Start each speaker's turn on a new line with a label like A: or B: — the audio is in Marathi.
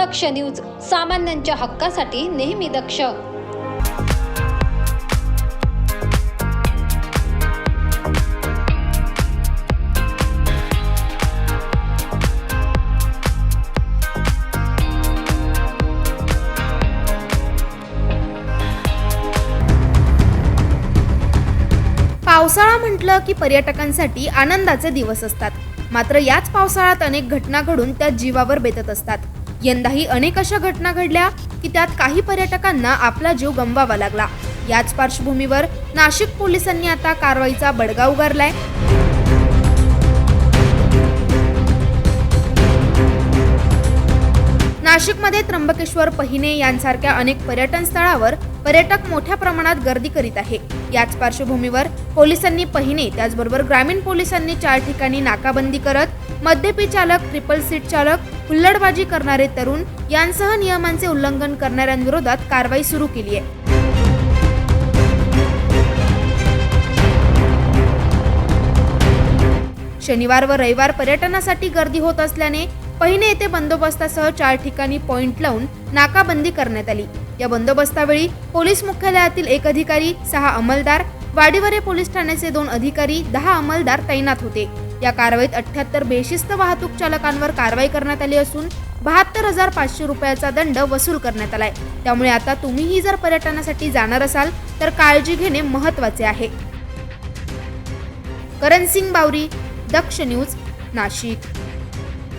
A: दक्ष न्यूज सामान्यांच्या हक्कासाठी नेहमी दक्ष.
B: पावसाळा म्हटलं की पर्यटकांसाठी आनंदाचे दिवस असतात. मात्र याच पावसाळ्यात अनेक घटना घडून त्या जीवावर बेतत असतात. यंदाही अनेक अशा घटना घडल्या की त्यात काही पर्यटकांना आपला जीव गमवावा लागला. याच पार्श्वभूमीवर नाशिक पोलिसांनी आता कारवाईचा बडगा उगारलाय. नाशिकमध्ये त्र्यंबकेश्वर पहिने यांसारख्या अनेक पर्यटन स्थळावर पर्यटक मोठ्या प्रमाणात गर्दी करीत आहे. याच पार्श्वभूमीवर पोलिसांनी पहिने त्याचबरोबर ग्रामीण पोलिसांनी चार ठिकाणी नाकाबंदी करत मद्यपी चालक ट्रिपल सीट चालक हुल्लडबाजी करणारे तरुण यांसह नियमांचे उल्लंघन करणाऱ्यांविरोधात कारवाई सुरू केली आहे. शनिवार व रविवार पर्यटनासाठी गर्दी होत असल्याने पहिने येथे बंदोबस्तासह चार ठिकाणी पॉइंट लावून नाकाबंदी करण्यात आली. या बंदोबस्तावेळी पोलीस मुख्यालयातील एक अधिकारी सहा अंमलदार वाडीवरे पोलीस ठाण्याचे दोन अधिकारी दहा अंमलदार तैनात होते. या कारवाईत अठ्याहत्तर बेशिस्त वाहतूक चालकांवर कारवाई करण्यात आली असून बहात्तर हजार पाचशे रुपयाचा दंड वसूल करण्यात आलाय. त्यामुळे आता तुम्हीही जर पर्यटनासाठी जाणार असाल तर काळजी घेणे महत्त्वाचे आहे. करण सिंग बावरी दक्ष न्यूज नाशिक.